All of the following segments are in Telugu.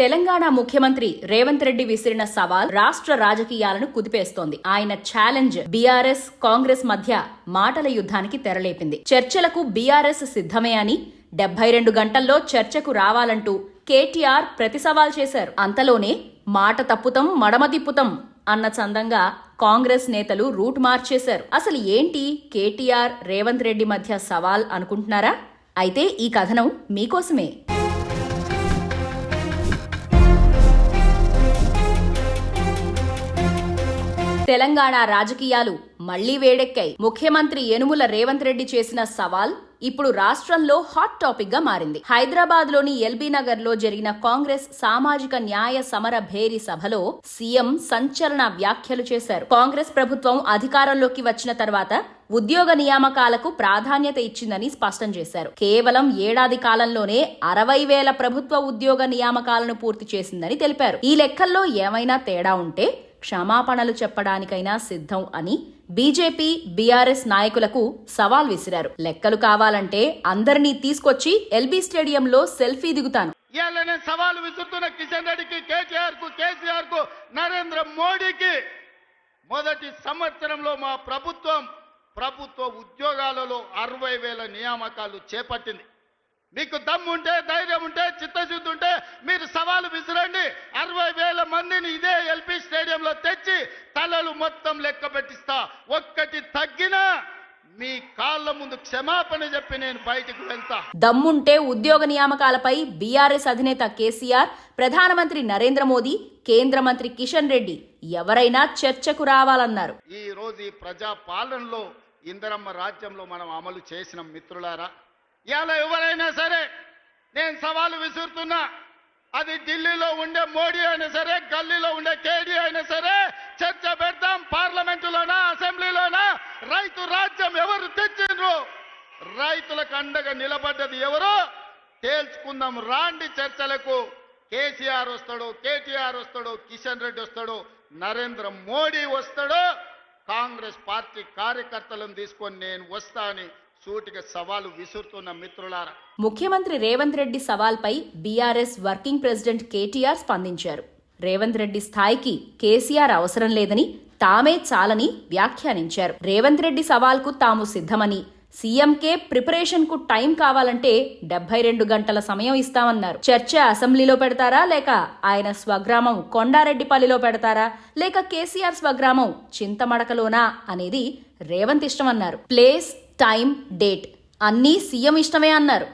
తెలంగాణ ముఖ్యమంత్రి రేవంత్ రెడ్డి విసిరిన సవాల్ రాష్ట్ర రాజకీయాలను కుదిపేస్తోంది. ఆయన ఛాలెంజ్ బీఆర్ఎస్ కాంగ్రెస్ మధ్య మాటల యుద్ధానికి తెరలేపింది. చర్చలకు బీఆర్ఎస్ సిద్ధమే అని డెబ్బై రెండు గంటల్లో చర్చకు రావాలంటూ కేటీఆర్ ప్రతి సవాల్ చేశారు. అంతలోనే మాట తప్పుతం మడమ తిప్పుతం అన్న చందంగా కాంగ్రెస్ నేతలు రూట్ మార్చేశారు. అసలు ఏంటి కేటీఆర్ రేవంత్ రెడ్డి మధ్య సవాల్ అనుకుంటున్నారా? అయితే ఈ కథనం మీకోసమే. తెలంగాణ రాజకీయాలు మళ్ళీ వేడెక్కాయి. ముఖ్యమంత్రి యనుముల రేవంత్ రెడ్డి చేసిన సవాల్ ఇప్పుడు రాష్ట్రంలో హాట్ టాపిక్గా మారింది. హైదరాబాద్లోని ఎల్బీ నగర్లో జరిగిన కాంగ్రెస్ సామాజిక న్యాయ సమర భేరి సభలో సీఎం సంచలన వ్యాఖ్యలు చేశారు. కాంగ్రెస్ ప్రభుత్వం అధికారంలోకి వచ్చిన తర్వాత ఉద్యోగ నియామకాలకు ప్రాధాన్యత ఇచ్చిందని స్పష్టం చేశారు. కేవలం ఏడాది కాలంలోనే అరవై వేల ప్రభుత్వ ఉద్యోగ నియామకాలను పూర్తి చేసిందని తెలిపారు. ఈ లెక్కల్లో ఏమైనా తేడా ఉంటే క్షమాపణలు చెప్పడానికైనా సిద్ధం అని బీజేపీ బీఆర్ఎస్ నాయకులకు సవాల్ విసిరారు. లెక్కలు కావాలంటే అందరినీ తీసుకొచ్చి ఎల్బీ స్టేడియంలో సెల్ఫీ దిగుతాను. ఇవాళ సవాలు విసురుతున్న కిషన్ రెడ్డికి కేటీఆర్కు కేసీఆర్కు నరేంద్ర మోడీకి మొదటి సంవత్సరంలో మా ప్రభుత్వం ప్రభుత్వ ఉద్యోగాలలో అరవై వేల నియామకాలు చేపట్టింది. మీకు దమ్ము ఉంటే ధైర్యం ఉంటే చిత్తశుద్ధి ఉంటే మీరు సవాలు విసిరండి. అరవై వేల మందిని ఇదే మొత్తం లెక్క పెట్టిస్తా. ఒక్కటి తగ్గినా మీ కాళ్ళ ముందు క్షమాపణ చెప్పి నేను బయటికి వెళ్తా. దమ్ముంటే ఉద్యోగ నియామకాలపై బీఆర్ఎస్ అధినేత కేసీఆర్ ప్రధానమంత్రి నరేంద్ర మోదీ కేంద్ర మంత్రి కిషన్ రెడ్డి ఎవరైనా చర్చకు రావాలన్నారు. ఈ రోజు ఈ ప్రజా పాలనలో ఇందరమ్మ రాజ్యంలో మనం అమలు చేసిన మిత్రులారా ఇవాళ ఎవరైనా సరే నేను సవాలు విసురుతున్నా. అది ఢిల్లీలో ఉండే మోడీ అయినా సరే గల్లీలో ఉండే కేడీ అయినా సరే చర్చ పెడతాం పార్లమెంటులోనా అసెంబ్లీలోనా? రైతు రాజ్యం ఎవరు తెచ్చిండ్రు? రైతులకు అండగా నిలబడ్డది ఎవరు? తేల్చుకుందాం రాండి చర్చలకు. కేసీఆర్ వస్తాడు కేటీఆర్ వస్తాడు కిషన్ రెడ్డి వస్తాడు నరేంద్ర మోడీ వస్తాడు. కాంగ్రెస్ పార్టీ కార్యకర్తలను తీసుకొని నేను వస్తా అని సూటిగా సవాలు విసురుతున్న మిత్రులారా. ముఖ్యమంత్రి Revanth Reddy సవాల్పై B R S working president K T R స్పందించారు. రేవంత్ రెడ్డి స్థాయికి కేసీఆర్ అవసరం లేదని తామే చాలని వ్యాఖ్యానించారు. రేవంత్ రెడ్డి సవాల్కు తాము సిద్ధమని సీఎంకే ప్రిపరేషన్కు టైం కావాలంటే డెబ్బై రెండు గంటల సమయం ఇస్తామన్నారు. చర్చ అసెంబ్లీలో పెడతారా లేక ఆయన స్వగ్రామం కొండారెడ్డిపల్లిలో పెడతారా లేక కేసీఆర్ స్వగ్రామం చింతమడకలోనా అనేది రేవంత్ ఇష్టమన్నారు. Place time date. అన్నీ సీఎం ఇష్టమే అన్నారు.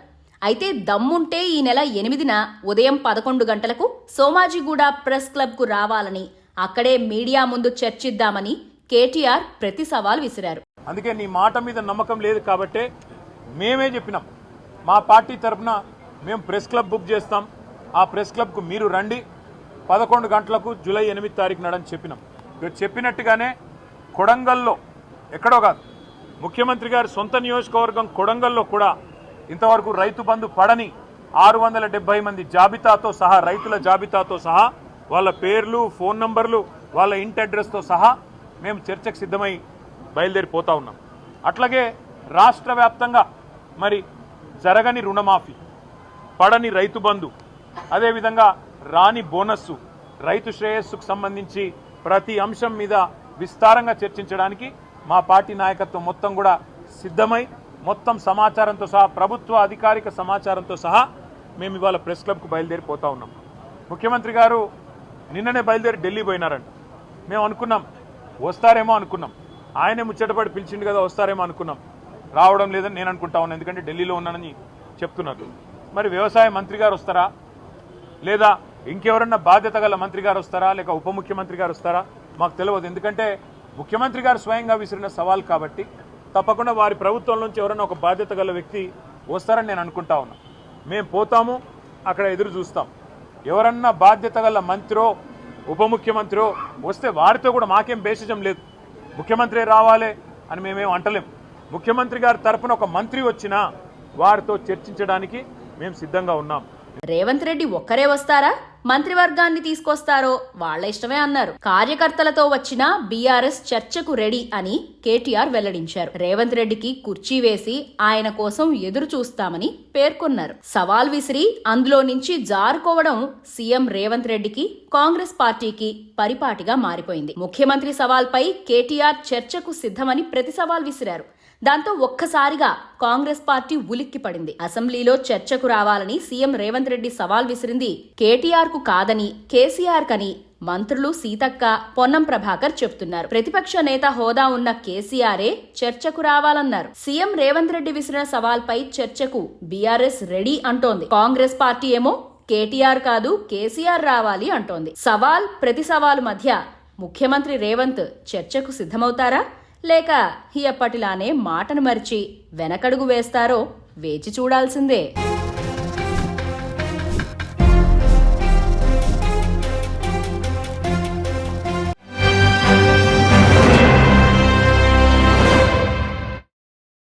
అయితే దమ్ముంటే ఈ నెల ఎనిమిదిన ఉదయం పదకొండు గంటలకు సోమాజిగూడ ప్రెస్ క్లబ్కు రావాలని అక్కడే మీడియా ముందు చర్చిద్దామని కేటీఆర్ ప్రతి సవాల్ విసిరారు. అందుకే నీ మాట మీద నమ్మకం లేదు కాబట్టే మేమే చెప్పినాం. మా పార్టీ తరఫున మేము ప్రెస్ క్లబ్ బుక్ చేస్తాం. ఆ ప్రెస్ క్లబ్కు మీరు రండి. పదకొండు గంటలకు జూలై ఎనిమిది తారీఖు నాడని చెప్పినాం. చెప్పినట్టుగానే కొడంగల్లో ఎక్కడో కాదు ముఖ్యమంత్రి గారి సొంత నియోజకవర్గం కొడంగల్లో కూడా ఇంతవరకు రైతు బంధు పడని ఆరు వందల డెబ్బై మంది జాబితాతో సహా రైతుల జాబితాతో సహా వాళ్ళ పేర్లు ఫోన్ నంబర్లు వాళ్ళ ఇంటి అడ్రస్తో సహా మేము చర్చకు సిద్ధమై బయలుదేరిపోతా ఉన్నాం. అట్లాగే రాష్ట్ర వ్యాప్తంగా మరి జరగని రుణమాఫీ పడని రైతు బంధు అదేవిధంగా రాని బోనస్సు రైతు శ్రేయస్సుకు సంబంధించి ప్రతి అంశం మీద విస్తారంగా చర్చించడానికి మా పార్టీ నాయకత్వం మొత్తం కూడా సిద్ధమై మొత్తం సమాచారంతో సహా ప్రభుత్వ అధికారిక సమాచారంతో సహా మేము ఇవాళ ప్రెస్ క్లబ్కు బయలుదేరిపోతా ఉన్నాం. ముఖ్యమంత్రి గారు నిన్ననే బయలుదేరి ఢిల్లీ పోయినారంట. మేము అనుకున్నాం వస్తారేమో అనుకున్నాం. ఆయనే ముచ్చటపడి పిలిచిండు కదా వస్తారేమో అనుకున్నాం. రావడం లేదని నేను అనుకుంటా ఉన్నాను ఎందుకంటే ఢిల్లీలో ఉన్నానని చెప్తున్నారు. మరి వ్యవసాయ మంత్రి గారు వస్తారా? లేదా ఇంకెవరన్నా బాధ్యత గల మంత్రి గారు వస్తారా? లేక ఉప ముఖ్యమంత్రి గారు వస్తారా? మాకు తెలియదు ఎందుకంటే ముఖ్యమంత్రి గారు స్వయంగా విసిరిన సవాల్ కాబట్టి తప్పకుండా వారి ప్రభుత్వం నుంచి ఎవరైనా ఒక బాధ్యత గల వ్యక్తి వస్తారని నేను అనుకుంటా ఉన్నా. మేము పోతాము అక్కడ ఎదురు చూస్తాం. ఎవరన్నా బాధ్యత గల మంత్రో ఉప ముఖ్యమంత్రో వస్తే వారితో కూడా మాకేం భేషజం లేదు. ముఖ్యమంత్రి రావాలి అని మేమేం అంటలేం. ముఖ్యమంత్రి గారి తరపున ఒక మంత్రి వచ్చినా వారితో చర్చించడానికి మేము సిద్ధంగా ఉన్నాం. రేవంత్ రెడ్డి ఒక్కరే వస్తారా? మంత్రివర్గాన్ని తీసుకొస్తారో వాళ్ళ ఇష్టమే అన్నారు. కార్యకర్తలతో వచ్చిన బీఆర్ఎస్ చర్చకు రెడీ అని కేటీఆర్ వెల్లడించారు. రేవంత్ రెడ్డికి కుర్చీ వేసి ఆయన కోసం ఎదురు చూస్తామని పేర్కొన్నారు. సవాల్ విసిరి అందులో నుంచి జారుకోవడం సీఎం రేవంత్ రెడ్డికి కాంగ్రెస్ పార్టీకి పరిపాటిగా మారిపోయింది. ముఖ్యమంత్రి సవాల్పై కేటీఆర్ చర్చకు సిద్ధమని ప్రతి సవాల్ విసిరారు. దాంతో ఒక్కసారిగా కాంగ్రెస్ పార్టీ ఉలిక్కి పడింది. అసెంబ్లీలో చర్చకు రావాలని సీఎం రేవంత్ రెడ్డి సవాల్ విసిరింది. కేటీఆర్కు కాదని కేసీఆర్ కని మంత్రులు సీతక్క పొన్నం ప్రభాకర్ చెప్తున్నారు ప్రతిపక్ష నేత హోదా ఉన్న కేసీఆరే చర్చకు రావాలన్నారు. సీఎం రేవంత్ రెడ్డి విసిరిన సవాల్పై చర్చకు బీఆర్ఎస్ రెడీ అంటోంది. కాంగ్రెస్ పార్టీ ఏమో కేటీఆర్ కాదు కేసీఆర్ రావాలి అంటోంది. సవాల్ ప్రతి సవాలు మధ్య ముఖ్యమంత్రి రేవంత్ చర్చకు సిద్ధమవుతారా? లేక ఎప్పటిలానే మాటను మరిచి వెనకడుగు వేస్తారో వేచి చూడాల్సిందే.